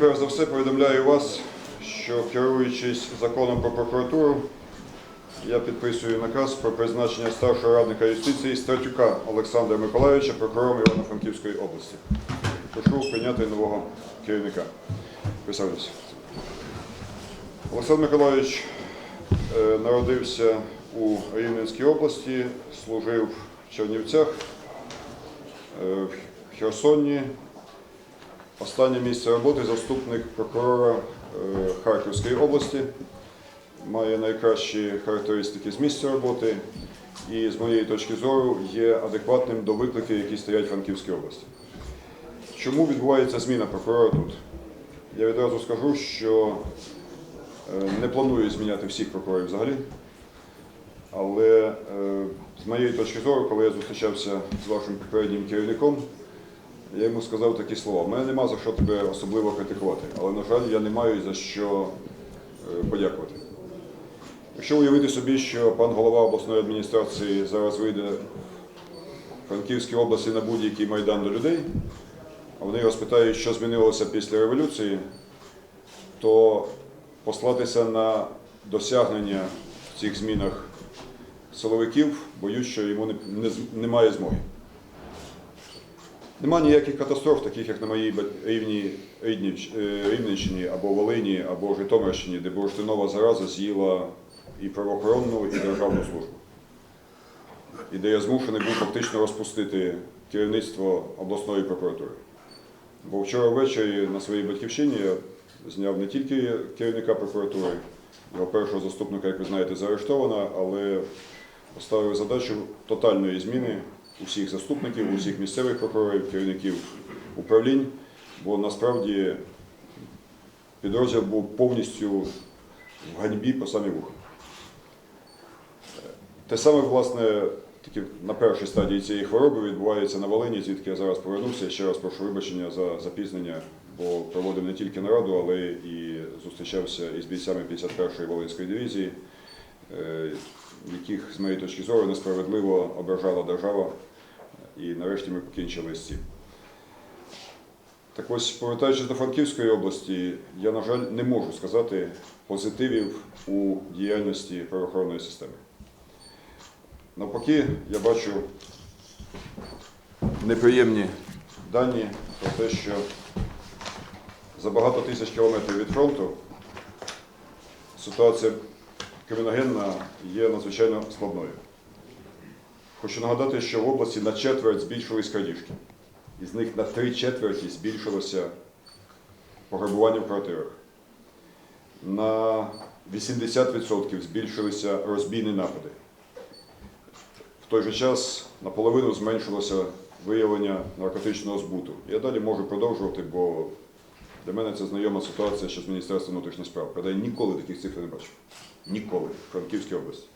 Перш за все повідомляю вас, що керуючись законом про прокуратуру, я підписую наказ про призначення старшого радника юстиції Стратюка Олександра Миколайовича прокурором Івано-Франківської області. Прошу прийняти нового керівника. Присаджуйся. Олександр Миколайович е, народився у Рівненській області, служив в Чернівцях, е, в Херсоні, Останнє місце роботи заступник прокурора е, Харківської області. Має найкращі характеристики з місця роботи і, з моєї точки зору, є адекватним до викликів, які стоять в Франківській області. Чому відбувається зміна прокурора тут? Я відразу скажу, що е, не планую зміняти всіх прокурорів взагалі. Але е, з моєї точки зору, коли я зустрічався з вашим попереднім керівником, я йому сказав такі слова. У мене нема за що тебе особливо критикувати, але, на жаль, я не маю за що е, подякувати. Якщо уявити собі, що пан голова обласної адміністрації зараз вийде в Франківській області на будь-який майдан до людей, а вони його спитають, що змінилося після революції, то послатися на досягнення в цих змінах силовиків, боюсь, що йому не, не, немає змоги. Нема ніяких катастроф, таких як на моїй рівні, е, Рівненщині або Волині, або Житомирщині, де бурштинова зараза з'їла і правоохоронну, і державну службу. І де я змушений був фактично розпустити керівництво обласної прокуратури. Бо вчора ввечері на своїй батьківщині я зняв не тільки керівника прокуратури, його першого заступника, як ви знаєте, заарештовано, але поставив задачу тотальної зміни усіх заступників, усіх місцевих прокурорів, керівників управлінь, бо насправді підрозділ був повністю в ганьбі по самі вуха. Те саме, власне, таки на першій стадії цієї хвороби відбувається на Волині, звідки я зараз повернувся. Я ще раз прошу вибачення за запізнення, бо проводив не тільки нараду, але і зустрічався із бійцями 51-ї Волинської дивізії, е, яких, з моєї точки зору, несправедливо ображала держава, і нарешті ми покінчили з цим. Так ось, повертаючись до Франківської області, я, на жаль, не можу сказати позитивів у діяльності правоохоронної системи. Навпаки, я бачу неприємні дані про те, що за багато тисяч кілометрів від фронту ситуація криміногенна є надзвичайно складною. Хочу нагадати, що в області на четверть збільшились крадіжки. Із них на три четверті збільшилося пограбування в квартирах. На 80% збільшилися розбійні напади. В той же час наполовину зменшилося виявлення наркотичного збуту. Я далі можу продовжувати, бо для мене це знайома ситуація ще з Міністерства внутрішніх справ. Правда, я ніколи таких цифр не бачив. Ніколи в Франківській області.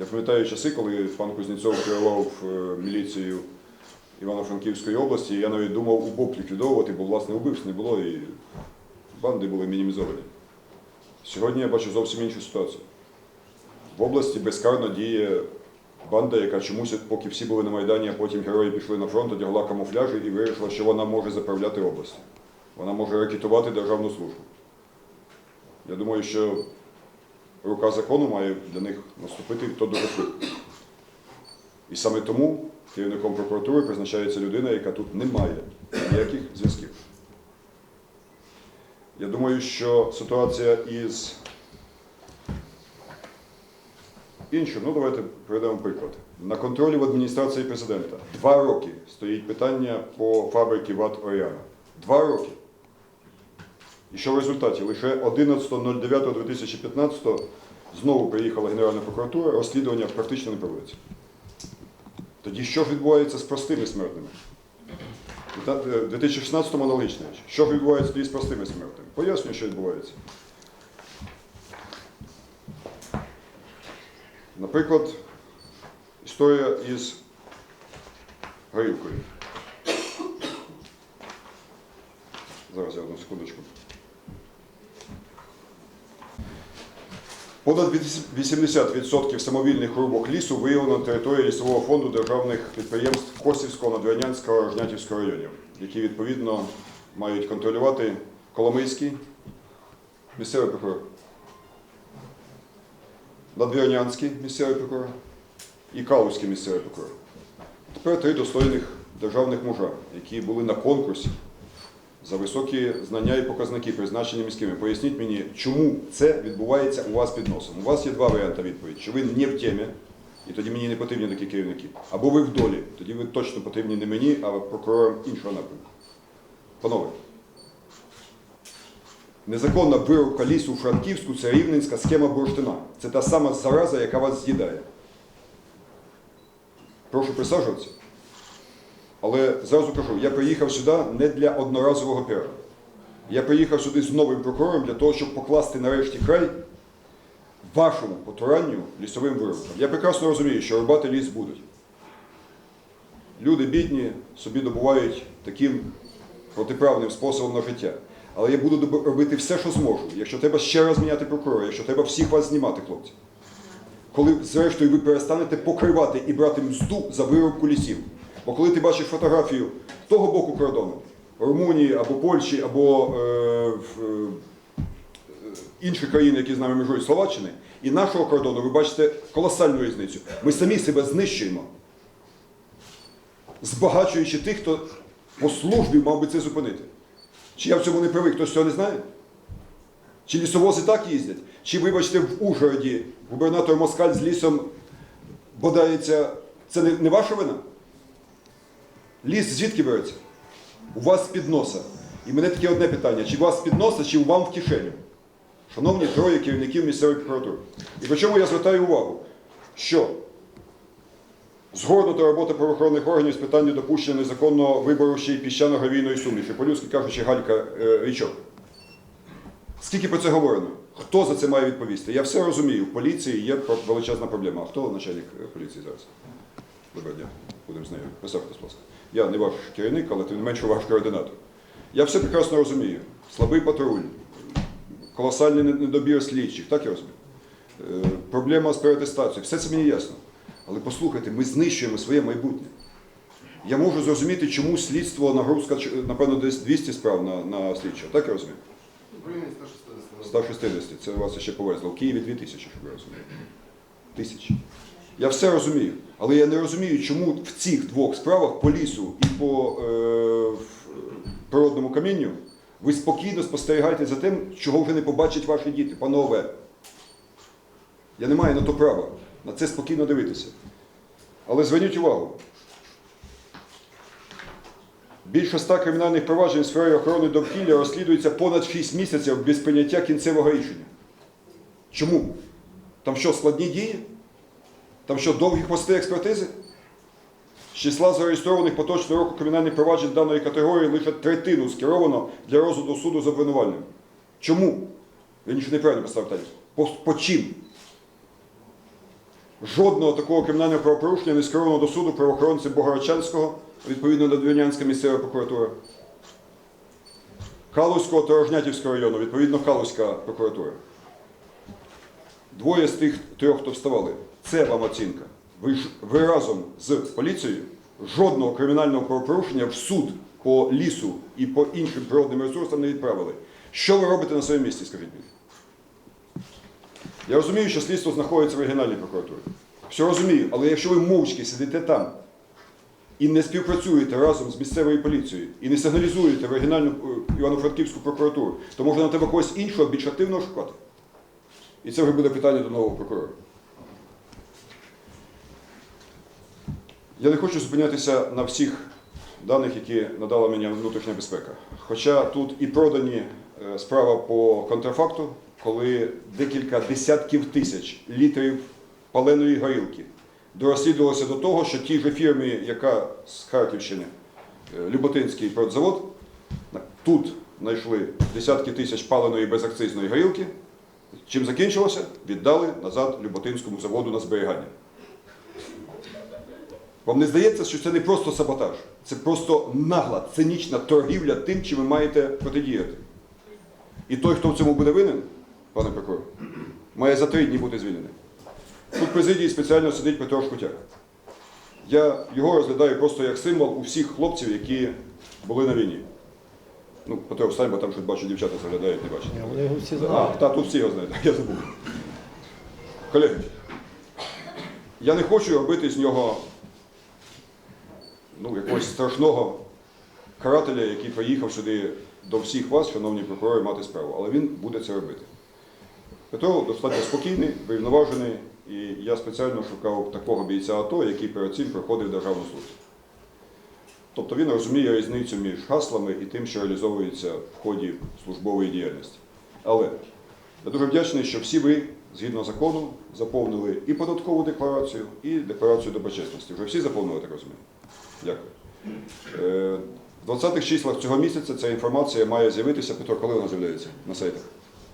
Я пам'ятаю часи, коли пан Кузнєцов керував е, міліцією Івано-Франківської області, я навіть думав УБОП ліквідовувати, бо власне убивств не було і банди були мінімізовані. Сьогодні я бачу зовсім іншу ситуацію. В області безкарно діє банда, яка чомусь, поки всі були на Майдані, а потім герої пішли на фронт, одягла камуфляжі і вирішила, що вона може заправляти областю. Вона може ракетувати державну службу. Я думаю, що рука закону має для них наступити то дуже швидко. І саме тому керівником прокуратури призначається людина, яка тут не має ніяких зв'язків. Я думаю, що ситуація із іншим, ну давайте приведемо приклад. На контролі в адміністрації президента два роки стоїть питання по фабриці ВАТ Оріана. Два роки. І що в результаті? Лише 11.09.2015 знову приїхала Генеральна прокуратура, розслідування практично не проводиться. Тоді що ж відбувається з простими смертними? У 2016-му аналогічна річ. Що ж відбувається тоді з простими смертними? Пояснюю, що відбувається. Наприклад, історія із горілкою. Зараз я одну секундочку. Понад 80% самовільних рубок лісу виявлено на території лісового фонду державних підприємств Косівського, Надвірнянського, Жнятівського районів, які відповідно мають контролювати Коломийський, місцевий прокурор, Надвірнянський місцевий прокурор і Калузький місцевий прокурор. Тепер три достойних державних мужа, які були на конкурсі за високі знання і показники, призначені міськими. Поясніть мені, чому це відбувається у вас під носом. У вас є два варіанти відповіді. Що ви не в темі, і тоді мені не потрібні такі керівники. Або ви в долі, тоді ви точно потрібні не мені, а прокурорам іншого напрямку. Панове, незаконна вирубка лісу у Франківську це рівненська схема бурштина. Це та сама зараза, яка вас з'їдає. Прошу присаджуватися. Але зразу кажу, я приїхав сюди не для одноразового піару. Я приїхав сюди з новим прокурором для того, щоб покласти нарешті край вашому потуранню лісовим вирубкам. Я прекрасно розумію, що рубати ліс будуть. Люди бідні собі добувають таким протиправним способом на життя. Але я буду робити все, що зможу. Якщо треба ще раз міняти прокурора, якщо треба всіх вас знімати, хлопці. Коли, зрештою, ви перестанете покривати і брати мзду за вирубку лісів. Бо коли ти бачиш фотографію того боку кордону, Румунії або Польщі, або е, е, інших країн, які з нами межують Словаччини, і нашого кордону, ви бачите колосальну різницю. Ми самі себе знищуємо, збагачуючи тих, хто по службі мав би це зупинити. Чи я в цьому не правий, хтось цього не знає? Чи лісовози так їздять? Чи, вибачте, в Ужгороді губернатор Москаль з лісом бодається, це не, не ваша вина? Ліс звідки береться? У вас з-під носа. І мене таке одне питання: чи у вас з-під носа, чи вам в кишеню? Шановні троє керівників місцевої прокуратури. І причому я звертаю увагу, що згорнута робота правоохоронних органів з питання допущення незаконного вибору ще й піщано-гравійної суміші, по-людськи кажучи, галька е, річок. Скільки про це говорено? Хто за це має відповісти? Я все розумію. В поліції є величезна проблема. А хто начальник е, поліції зараз? Доброго дня, будемо з нею. Представтесь, будь ласка. Я не ваш керівник, але тим не менше ваш координатор. Я все прекрасно розумію. Слабий патруль, колосальний недобір слідчих, так я розумію. Е, Проблема з переатестацією, все це мені ясно. Але послухайте, ми знищуємо своє майбутнє. Я можу зрозуміти, чому слідство нагрузка, напевно, десь 200 справ на, на слідчого. Так я розумію? В 160. 160, це вас ще повезло. В Києві 2000, щоб ви розуміли. Тисячі. Я все розумію, але я не розумію, чому в цих двох справах по лісу і по е, природному камінню ви спокійно спостерігаєте за тим, чого вже не побачать ваші діти. Панове, я не маю на то права на це спокійно дивитися. Але зверніть увагу. Більше ста кримінальних проваджень в сфері охорони довкілля розслідується понад 6 місяців без прийняття кінцевого рішення. Чому? Там що, складні дії? Там що, довгі хвости експертизи? З числа зареєстрованих поточного року кримінальних проваджень даної категорії лише третину скеровано для розгляду суду з обвинувальним. Чому? Я нічого неправильно поставив питання. По, по чим? Жодного такого кримінального правопорушення не скеровано до суду правоохоронців Богородчанського, відповідно до Двірнянська місцева прокуратура. Калузького та Рожнятівського району, відповідно Калузька прокуратура. Двоє з тих трьох, хто вставали. Це вам оцінка. Ви, ви разом з поліцією жодного кримінального правопорушення в суд по лісу і по іншим природним ресурсам не відправили. Що ви робите на своєму місці, скажіть мені? Я розумію, що слідство знаходиться в регіональній прокуратурі. Все розумію, але якщо ви мовчки сидите там і не співпрацюєте разом з місцевою поліцією і не сигналізуєте в регіональну е, Івано-Франківську прокуратуру, то може нам треба когось іншого, більш активного шукати. І це вже буде питання до нового прокурора. Я не хочу зупинятися на всіх даних, які надала мені внутрішня безпека. Хоча тут і продані е, справа по контрафакту, коли декілька десятків тисяч літрів паленої горілки дорозслідувалося до того, що тій же фірмі, яка з Харківщини, е, Люботинський продзавод, тут знайшли десятки тисяч паленої безакцизної горілки. Чим закінчилося? Віддали назад Люботинському заводу на зберігання. Вам не здається, що це не просто саботаж, це просто нагла, цинічна торгівля тим, чим ви маєте протидіяти. І той, хто в цьому буде винен, пане прокурор, має за три дні бути звільнений. Тут в президії спеціально сидить Петро Шкутяк. Я його розглядаю просто як символ у всіх хлопців, які були на війні. Ну, Петро, встань, бо там щось бачу, дівчата заглядають, не бачать. Вони його всі А, знають. та, тут всі його знають, я забув. Колеги, я не хочу робити з нього ну, якогось страшного карателя, який приїхав сюди до всіх вас, шановні прокурори, мати справу, але він буде це робити. Петро достатньо спокійний, врівноважений, і я спеціально шукав такого бійця АТО, який перед цим проходив державну службу. Тобто він розуміє різницю між гаслами і тим, що реалізовується в ході службової діяльності. Але я дуже вдячний, що всі ви, згідно закону, заповнили і податкову декларацію, і декларацію доброчесності. Вже всі заповнили, так розумію. Дякую. Е, В 20-х числах цього місяця ця інформація має з'явитися. Петро, коли вона з'являється на сайтах?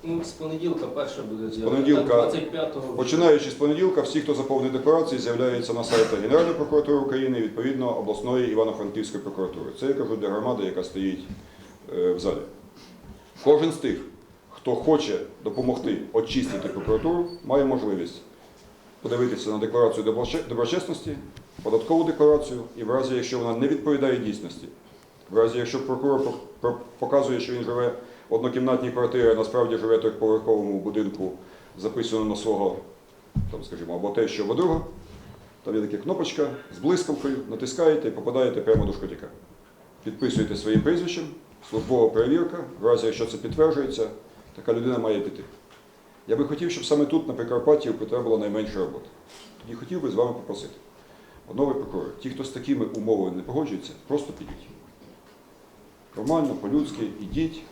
Ну, з понеділка перша буде з'явлена. 25-го. Починаючи з понеділка, всі, хто заповнив декларації, з'являються на сайтах Генеральної прокуратури України, відповідно обласної Івано-Франківської прокуратури. Це я кажу для громади, яка стоїть е, в залі. Кожен з тих, хто хоче допомогти очистити прокуратуру, має можливість подивитися на декларацію доброчесності, податкову декларацію, і в разі, якщо вона не відповідає дійсності, в разі, якщо прокурор показує, що він живе в однокімнатній квартирі, а насправді живе в трьохповерховому будинку, записано на свого, там, скажімо, або те, що або друга, там є така кнопочка з блискавкою, натискаєте і попадаєте прямо до шкотяка. Підписуєте своїм прізвищем, службова перевірка, в разі, якщо це підтверджується, така людина має піти. Я би хотів, щоб саме тут, на Прикарпатті, у Петра була найменша робота. Тоді хотів би з вами попросити. Панове прокурори, ті, хто з такими умовами не погоджується, просто підіть. Нормально, по-людськи, ідіть,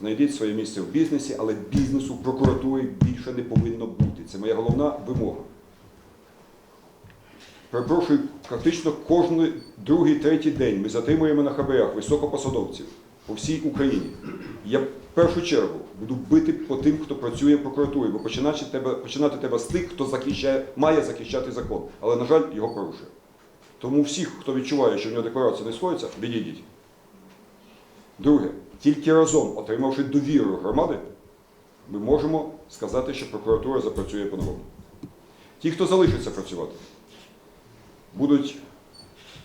знайдіть своє місце в бізнесі, але бізнесу в прокуратурі більше не повинно бути. Це моя головна вимога. Перепрошую, практично кожен другий, третій день ми затримуємо на хабарях високопосадовців по всій Україні. Я в першу чергу буду бити по тим, хто працює в прокуратурі, бо починати треба, починати треба з тих, хто захищає, має захищати закон, але, на жаль, його порушує. Тому всіх, хто відчуває, що в нього декларація не сходиться, відійдіть. Друге, тільки разом, отримавши довіру громади, ми можемо сказати, що прокуратура запрацює по-новому. Ті, хто залишиться працювати, будуть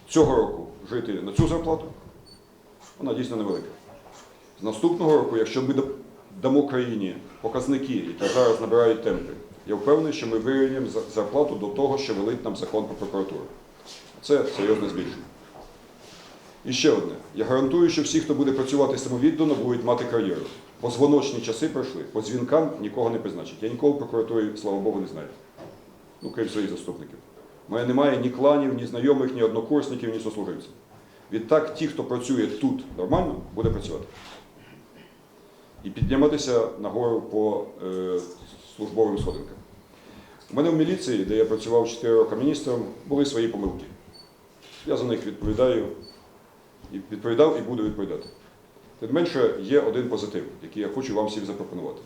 цього року жити на цю зарплату, вона дійсно невелика. З наступного року, якщо ми дамо країні показники, які зараз набирають темпи, я впевнений, що ми вирівняємо зарплату до того, що велить нам закон про прокуратуру. Це серйозне збільшення. І ще одне. Я гарантую, що всі, хто буде працювати самовіддано, будуть мати кар'єру. Позвоночні часи пройшли, по дзвінкам нікого не призначать. Я нікого в прокуратурі, слава Богу, не знаю. Ну, крім своїх заступників. У мене немає ні кланів, ні знайомих, ні однокурсників, ні сослуживців. Відтак, ті, хто працює тут нормально, буде працювати. І підніматися нагору по е, службовим сходинкам. У мене в міліції, де я працював 4 роки міністром, були свої помилки. Я за них відповідаю і відповідав і буду відповідати. Тим менше є один позитив, який я хочу вам всім запропонувати.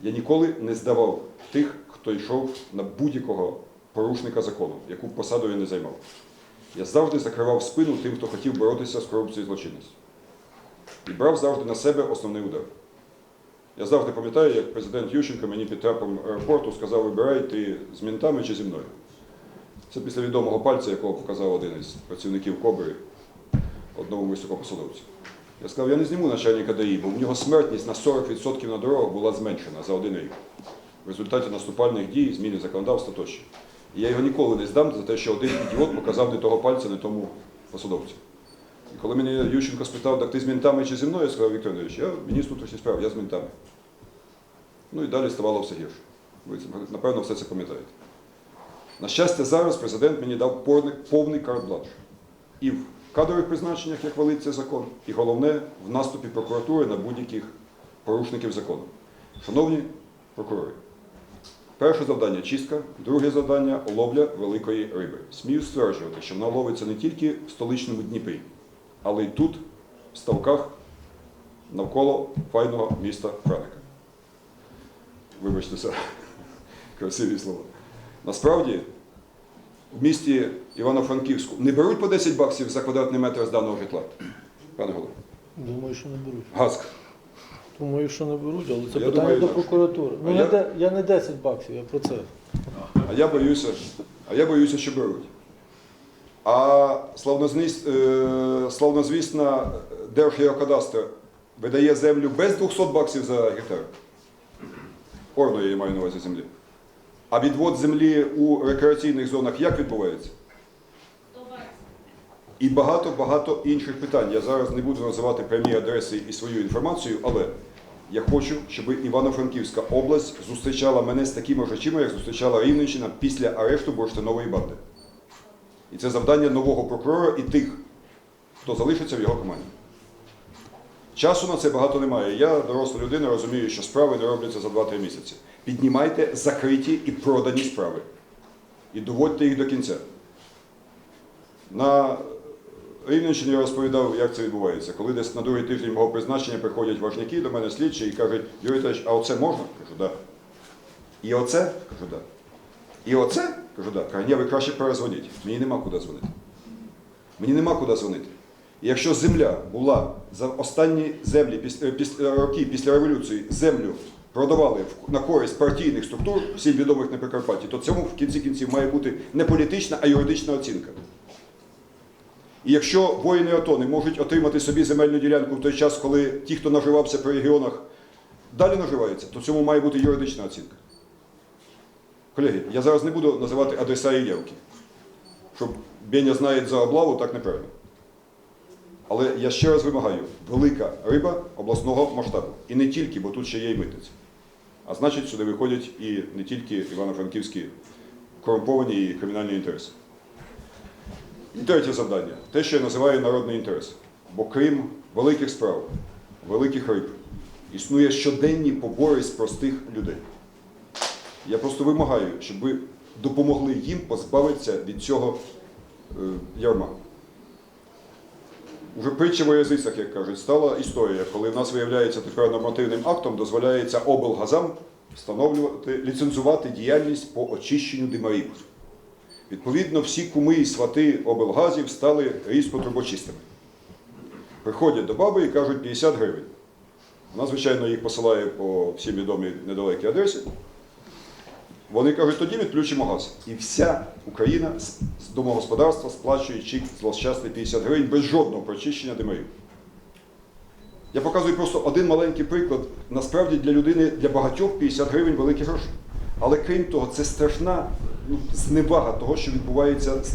Я ніколи не здавав тих, хто йшов на будь-якого порушника закону, яку посаду я не займав. Я завжди закривав спину тим, хто хотів боротися з корупцією і злочинністю. І брав завжди на себе основний удар. Я завжди пам'ятаю, як президент Ющенко мені під трапом аеропорту сказав, вибирай ти з мінтами чи зі мною. Це після відомого пальця, якого показав один із працівників Кобри одному високопосадовцю. Я сказав, я не зніму начальника ДАІ, бо в нього смертність на 40% на дорогах була зменшена за один рік. В результаті наступальних дій, зміни законодавства тощо. І я його ніколи не здам за те, що один ідіот показав не того пальця, не тому посадовцю. І коли мене Ющенко спитав, так ти з мінтами чи зі мною, я сказав, Віктор Андрійович, я міністр внутрішніх справ, я з мінтами. Ну і далі ставало все гірше. Ви напевно, все це пам'ятаєте. На щастя, зараз президент мені дав повний, карт-бланш. І в кадрових призначеннях, як валить цей закон, і головне, в наступі прокуратури на будь-яких порушників закону. Шановні прокурори, перше завдання чистка, друге завдання ловля великої риби. Смію стверджувати, що вона ловиться не тільки в столичному Дніпрі, але й тут, в ставках навколо файного міста Франика. Вибачте, це красиві слова. Насправді, в місті Івано-Франківську не беруть по 10 баксів за квадратний метр зданого житла. Пане голово. Думаю, що не беруть. Газк. Думаю, що не беруть, але це Я питання думаю, до так. прокуратури. Ну, А я... де- я не 10 баксів, я про це. А я боюся, а я боюся, що беруть. А е, славнозвісна Держгеокадастр видає землю без 200 баксів за гектар. Орно я маю на увазі землі. А відвод землі у рекреаційних зонах як відбувається? І багато-багато інших питань. Я зараз не буду називати прямі адреси і свою інформацію, але я хочу, щоб Івано-Франківська область зустрічала мене з такими очима, як зустрічала Рівненщина після арешту бурштинової банди. І це завдання нового прокурора і тих, хто залишиться в його команді. Часу на це багато немає. Я, доросла людина, розумію, що справи не робляться за 2-3 місяці. Піднімайте закриті і продані справи. І доводьте їх до кінця. На Рівненщині я розповідав, як це відбувається. Коли десь на другий тиждень мого призначення приходять важняки до мене слідчі і кажуть, Юрій Віталійович, а оце можна? Кажу, так. Да. І оце? Кажу, так. Да. І оце? Кажу, так. Да. Ні, ви краще перезвоніть. Мені нема куди дзвонити. Мені нема куди дзвонити. І якщо земля була за останні землі після, е, після роки після революції землю продавали на користь партійних структур, всім відомих на Прикарпатті, то цьому в кінці кінців має бути не політична, а юридична оцінка. І якщо воїни АТО не можуть отримати собі земельну ділянку в той час, коли ті, хто наживався по регіонах, далі наживаються, то цьому має бути юридична оцінка. Колеги, я зараз не буду називати адреса і явки. Щоб Беня знає за облаву, так неправильно. Але я ще раз вимагаю, велика риба обласного масштабу. І не тільки, бо тут ще є і митниця. А значить, сюди виходять і не тільки івано-франківські корумповані і кримінальні інтереси. І третє завдання те, що я називаю народний інтерес. Бо крім великих справ, великих риб, існує щоденні побори з простих людей. Я просто вимагаю, щоб ви допомогли їм позбавитися від цього е, ярма. Уже притча в язицях, як кажуть, стала історія, коли в нас виявляється тепер нормативним актом, дозволяється облгазам встановлювати, ліцензувати діяльність по очищенню димарів. Відповідно, всі куми і свати облгазів стали різко трубочистими. Приходять до баби і кажуть 50 гривень. Вона, звичайно, їх посилає по всім відомій недалекій адресі. Вони кажуть, тоді відключимо газ. І вся Україна з домогосподарства сплачує чик злощасний 50 гривень без жодного прочищення димарів. Я показую просто один маленький приклад. Насправді для людини, для багатьох 50 гривень великі гроші. Але крім того, це страшна ну, зневага того, що відбувається з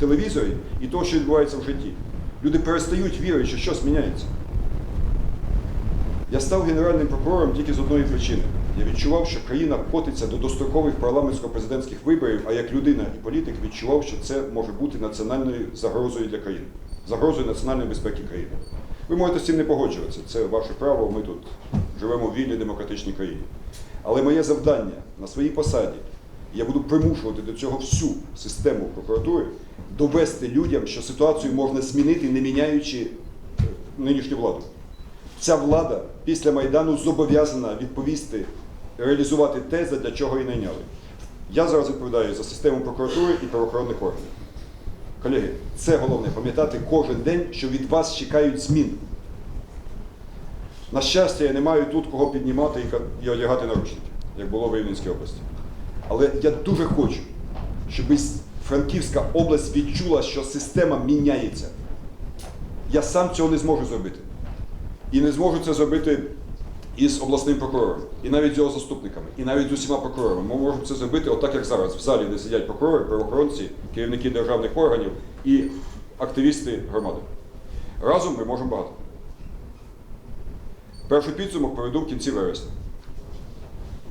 телевізорі і того, що відбувається в житті. Люди перестають вірити, що щось міняється. Я став генеральним прокурором тільки з одної причини. Я відчував, що країна котиться до дострокових парламентсько-президентських виборів, а як людина і політик відчував, що це може бути національною загрозою для країни, загрозою національної безпеки країни. Ви можете з цим не погоджуватися, це ваше право, ми тут живемо в вільній демократичній країні. Але моє завдання на своїй посаді, я буду примушувати до цього всю систему прокуратури, довести людям, що ситуацію можна змінити, не міняючи е, нинішню владу. Ця влада після Майдану зобов'язана відповісти, реалізувати те, для чого її найняли. Я зараз відповідаю за систему прокуратури і правоохоронних органів. Колеги, це головне пам'ятати кожен день, що від вас чекають змін. На щастя, я не маю тут кого піднімати і одягати наручники, як було в Рівненській області. Але я дуже хочу, щоб Франківська область відчула, що система міняється. Я сам цього не зможу зробити. І не зможу це зробити із обласним прокурором, і навіть з його заступниками, і навіть з усіма прокурорами. Ми можемо це зробити отак, як зараз, в залі, де сидять прокурори, правоохоронці, керівники державних органів і активісти громади. Разом ми можемо багато. Перший підсумок проведу в кінці вересня.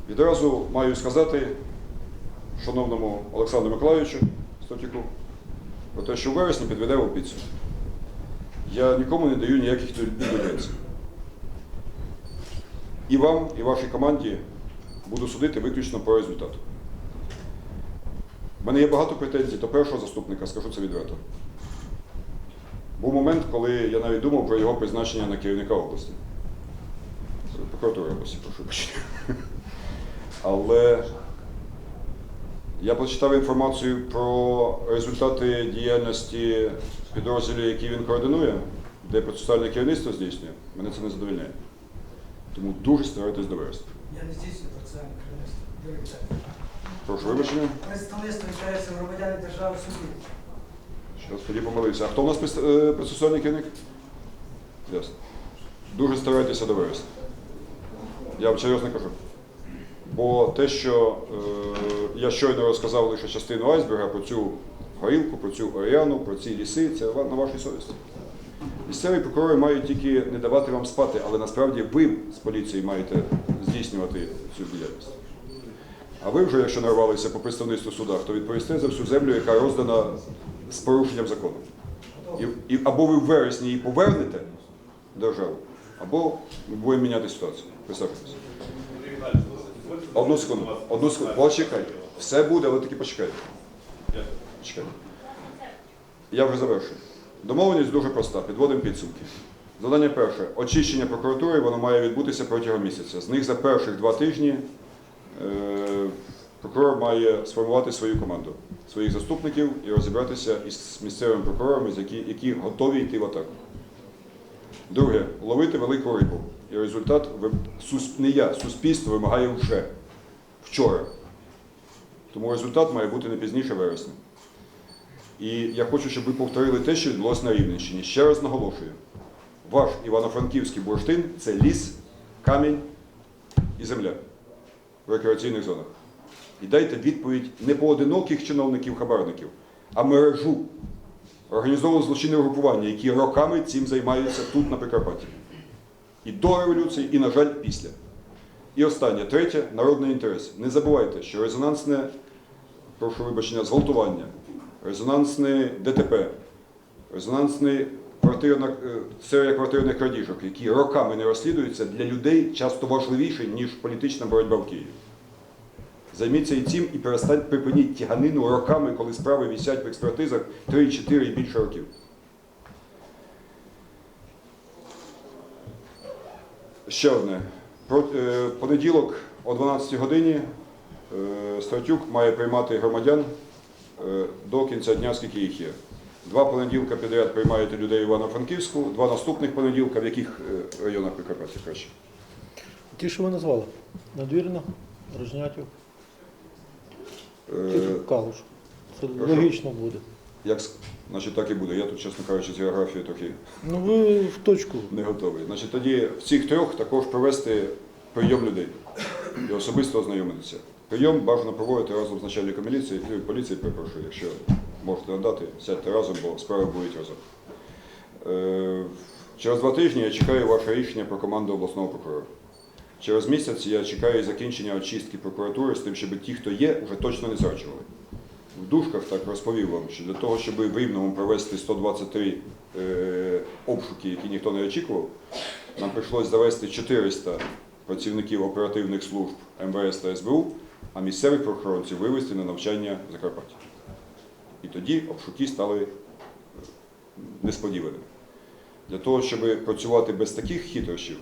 Відразу маю сказати шановному Олександру Миколайовичу Статюку про те, що в вересні підведемо підсумок. Я нікому не даю ніяких дивіденцій. І вам, і вашій команді буду судити виключно по результату. У мене є багато претензій до першого заступника, скажу це відверто. Був момент, коли я навіть думав про його призначення на керівника області. Це Прокуратура області, прошу бачення. Але я прочитав інформацію про результати діяльності підрозділів, які він координує, де процесуальне керівництво здійснює. Мене це не задовольняє. Тому дуже старайтесь до вересня. Я не здійснюю процесуальне керівництво. Прошу вибачення. Представництво відбувається громадяни держави суді. Зараз тоді помилився. А хто у нас е, процесуальний керівник? Ясно. дуже старайтеся до вересня. Я вам серйозно кажу. Бо те, що е, я щойно розказав лише частину айсберга про цю горілку, про цю оріану, про ці ліси, це на вашій совісті. Місцеві прокурори мають тільки не давати вам спати, але насправді ви з поліції маєте здійснювати цю діяльність. А ви вже, якщо нарвалися по представництву судах, то відповісте за всю землю, яка роздана з порушенням закону. І, і або ви в вересні її повернете державу, або ми будемо міняти ситуацію. Присаджуйтесь. Одну секунду, одну секунду. Почекайте. Все буде, але таки почекайте. Почекайте. Я вже завершую. Домовленість дуже проста. Підводимо підсумки. Завдання перше. Очищення прокуратури воно має відбутися протягом місяця. З них за перших два тижні е, прокурор має сформувати свою команду, своїх заступників і розібратися із місцевими прокурорами, які, готові йти в атаку. Друге, ловити велику рибу. І результат не я, суспільство вимагає вже вчора. Тому результат має бути не пізніше вересня. І я хочу, щоб ви повторили те, що відбулося на Рівненщині. Ще раз наголошую: ваш Івано-Франківський бурштин це ліс, камінь і земля в рекреаційних зонах. І дайте відповідь не поодиноких чиновників-хабарників, а мережу організованого злочинного групування, які роками цим займаються тут, на Прикарпатті. І до революції, і, на жаль, після. І останнє, третє народний інтерес. Не забувайте, що резонансне, прошу вибачення, зґвалтування, резонансне ДТП, резонансний е, серія квартирних крадіжок, які роками не розслідуються, для людей часто важливіші, ніж політична боротьба в Києві. Займіться і цим і перестаньте припиніть тяганину роками, коли справи висять в експертизах 3, 4 і більше років. Ще одне. Про, е, понеділок о 12 годині е, Стратюк має приймати громадян до кінця дня, скільки їх є. Два понеділка підряд приймаєте людей в Івано-Франківську, два наступних понеділка, в яких е, районах Прикарпаття краще? Ті, що ви назвали. Надвірна, Рожнятів, Е, Калуш. Це Хорошо. логічно буде. Як, значить, так і буде. Я тут, чесно кажучи, з географією трохи Ну ви в точку. не готовий. Значить, тоді в цих трьох також провести прийом людей і особисто ознайомитися. Прийом бажано проводити разом з начальником міліції, е, поліції, перепрошую, якщо можете надати, сядьте разом, бо справи будуть разом. Е, Через два тижні я чекаю ваше рішення про команду обласного прокурора. Через місяць я чекаю закінчення очистки прокуратури з тим, щоб ті, хто є, вже точно не зраджували. В дужках так розповів вам, що для того, щоб в Рівному провести 123 е, обшуки, які ніхто не очікував, нам прийшлось завести 400 працівників оперативних служб МВС та СБУ, а місцевих прохоронців вивезти на навчання в Закарпатті. І тоді обшуки стали е, несподіваними. Для того, щоб працювати без таких хитрощів,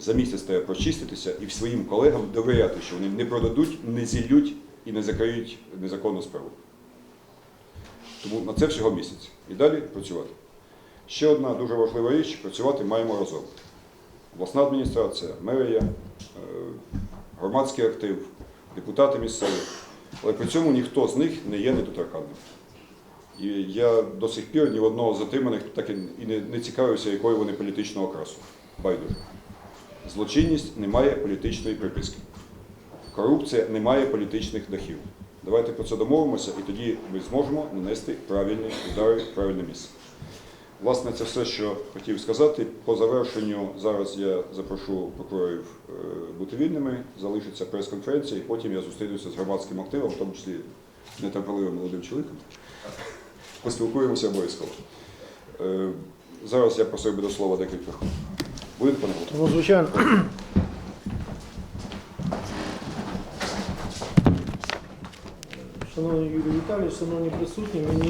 за місяць треба прочиститися і своїм колегам довіряти, що вони не продадуть, не зіллють і не закриють незаконну справу. Тому на це всього місяць. І далі працювати. Ще одна дуже важлива річ працювати маємо разом. Обласна адміністрація, мерія, е, громадський актив, депутати місцеві. Але при цьому ніхто з них не є недоторканним. І я до сих пір ні в одного затриманих так і не, не цікавився, якої вони політичного окрасу. Байдуже. Злочинність не має політичної приписки. Корупція не має політичних дахів. Давайте про це домовимося, і тоді ми зможемо нанести правильні удари в правильне місце. Власне, це все, що хотів сказати. По завершенню зараз я запрошу прокурорів е, бути вільними, залишиться прес-конференція, і потім я зустрінуся з громадським активом, в тому числі нетерпеливим молодим чоловіком. Поспілкуємося обов'язково. Е, Зараз я просив би до слова декілька. Будете, пане? Ну, звичайно. Шановний Юрій Віталійович, шановні присутні, мені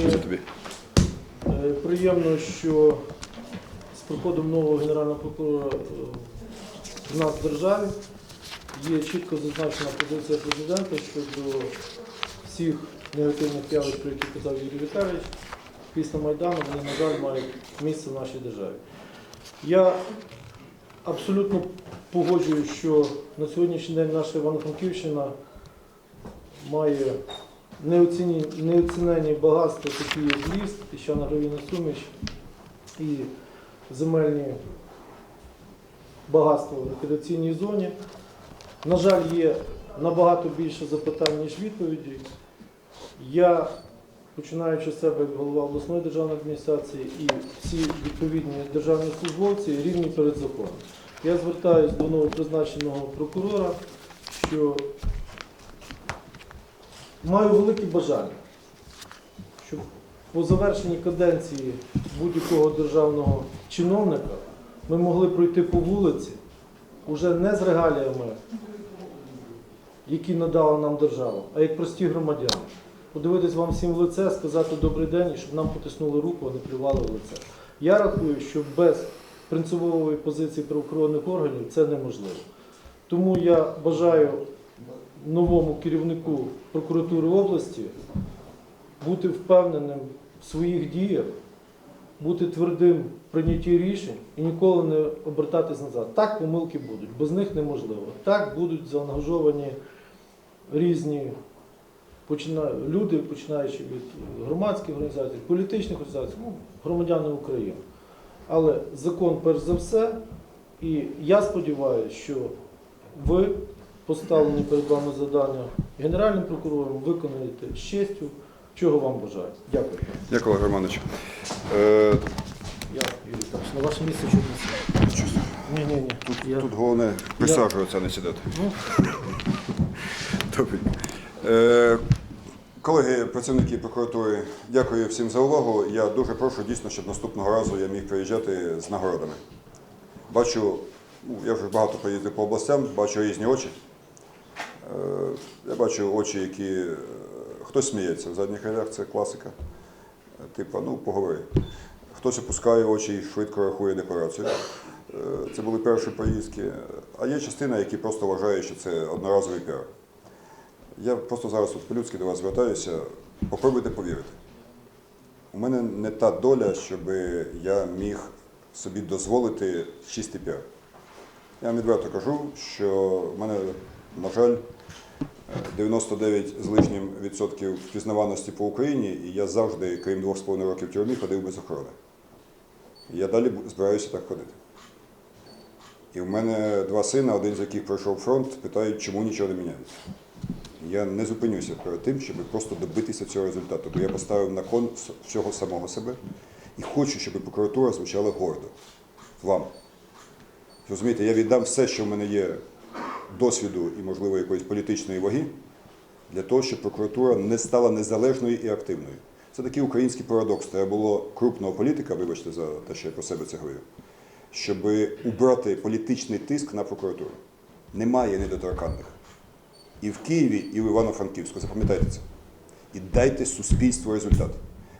приємно, що з приходом нового генерального прокурора е, в нас в державі є чітко зазначена позиція президента щодо всіх негативних явищ, про які казав Юрій Віталійович. Після Майдану вони, на жаль, мають місце в нашій державі. Я абсолютно погоджуюсь, що на сьогоднішній день наша Івано-Франківщина має неоціні, неоцінені багатства, такі як ліс, піщано-гравійна суміш і земельні багатство в рекреаційній зоні. На жаль, є набагато більше запитань, ніж відповідей. Я, починаючи з себе як голова обласної державної адміністрації і всі відповідні державні службовці рівні перед законом. Я звертаюся до новопризначеного прокурора, що маю велике бажання, щоб по завершенні каденції будь-якого державного чиновника ми могли пройти по вулиці уже не з регаліями, які надала нам держава, а як прості громадяни. Подивитись вам всім в лице, сказати добрий день і щоб нам потиснули руку, а не плювали в лице. Я рахую, що без принципової позиції правоохоронних органів це неможливо. Тому я бажаю новому керівнику прокуратури області бути впевненим в своїх діях, бути твердим в прийнятті рішень і ніколи не обертатись назад. Так помилки будуть, без них неможливо. Так будуть заангажовані різні люди, починаючи від громадських організацій, політичних організацій, ну, громадяни України. Але закон перш за все, і я сподіваюся, що ви поставлені перед вами завдання генеральним прокурором виконаєте з честю, чого вам бажаю. Дякую. Дякую, Олег Романович. Е, Я Юрій Павлович, на ваше місце чуть не Ні, ні, ні. Тут, Я- тут головне присаджуватися, а не сідати. Ну. Добре. Е, колеги, працівники прокуратури, дякую всім за увагу. Я дуже прошу дійсно, щоб наступного разу я міг приїжджати з нагородами. Бачу, ну, я вже багато поїздив по областям, бачу різні очі. Е, я бачу очі, які е, хтось сміється в задніх рядах, це класика. Е, Типа, ну, поговори. Хтось опускає очі і швидко рахує декларацію. Це були перші поїздки. А є частина, які просто вважають, що це одноразовий піар. Я просто зараз тут по-людськи до вас звертаюся. Попробуйте повірити. У мене не та доля, щоб я міг собі дозволити чистий піар. Я вам відверто кажу, що в мене, на жаль, 99 з лишнім відсотків впізнаваності по Україні, і я завжди, крім двох з половиною років тюрмі, ходив без охорони. Я далі збираюся так ходити. І в мене два сина, один з яких пройшов фронт, питають, чому нічого не міняється. Я не зупинюся перед тим, щоб просто добитися цього результату, бо я поставив на кон всього самого себе і хочу, щоб прокуратура звучала гордо. Вам. Розумієте, я віддам все, що в мене є досвіду і, можливо, якоїсь політичної ваги, для того, щоб прокуратура не стала незалежною і активною. Це такий український парадокс. Треба було крупного політика, вибачте за те, що я про себе це говорю, щоб убрати політичний тиск на прокуратуру. Немає недоторканних. І в Києві, і в Івано-Франківську. Запам'ятайте це. І дайте суспільству результат.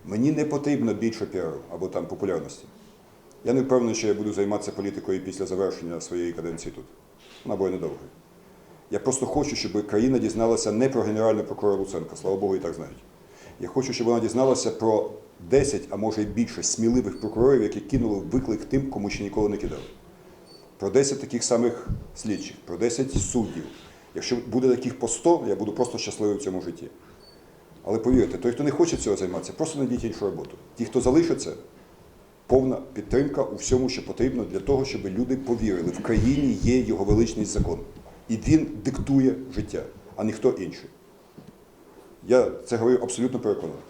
Мені не потрібно більше піару або там популярності. Я не впевнений, що я буду займатися політикою після завершення своєї каденції тут. Вона буде недовгою. Я просто хочу, щоб країна дізналася не про генерального прокурора Луценка, слава Богу, і так знають. Я хочу, щоб вона дізналася про 10, а може й більше сміливих прокурорів, які кинули виклик тим, кому ще ніколи не кидали. Про 10 таких самих слідчих, про 10 суддів. Якщо буде таких по 100, я буду просто щасливий в цьому житті. Але повірте, той, хто не хоче цього займатися, просто знайдіть іншу роботу. Ті, хто залишиться, повна підтримка у всьому, що потрібно для того, щоб люди повірили, в країні є його величний закон. І він диктує життя, а ніхто інший. Я це говорю абсолютно переконаний.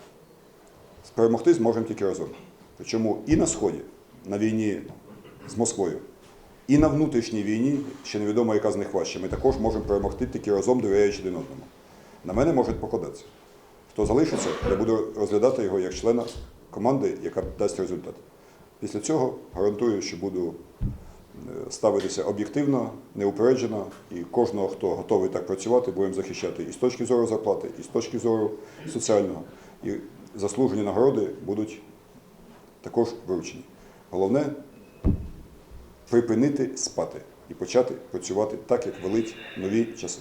Перемогти зможемо тільки разом. Причому і на Сході, на війні з Москвою, і на внутрішній війні, ще невідомо, яка з них важча, ми також можемо перемогти тільки разом, довіряючи один одному. На мене можуть покладатися. Хто залишиться, я буду розглядати його як члена команди, яка дасть результат. Після цього гарантую, що буду ставитися об'єктивно, неупереджено, і кожного, хто готовий так працювати, будемо захищати і з точки зору зарплати, і з точки зору соціального. І заслужені нагороди будуть також вручені. Головне припинити спати і почати працювати так, як велить нові часи.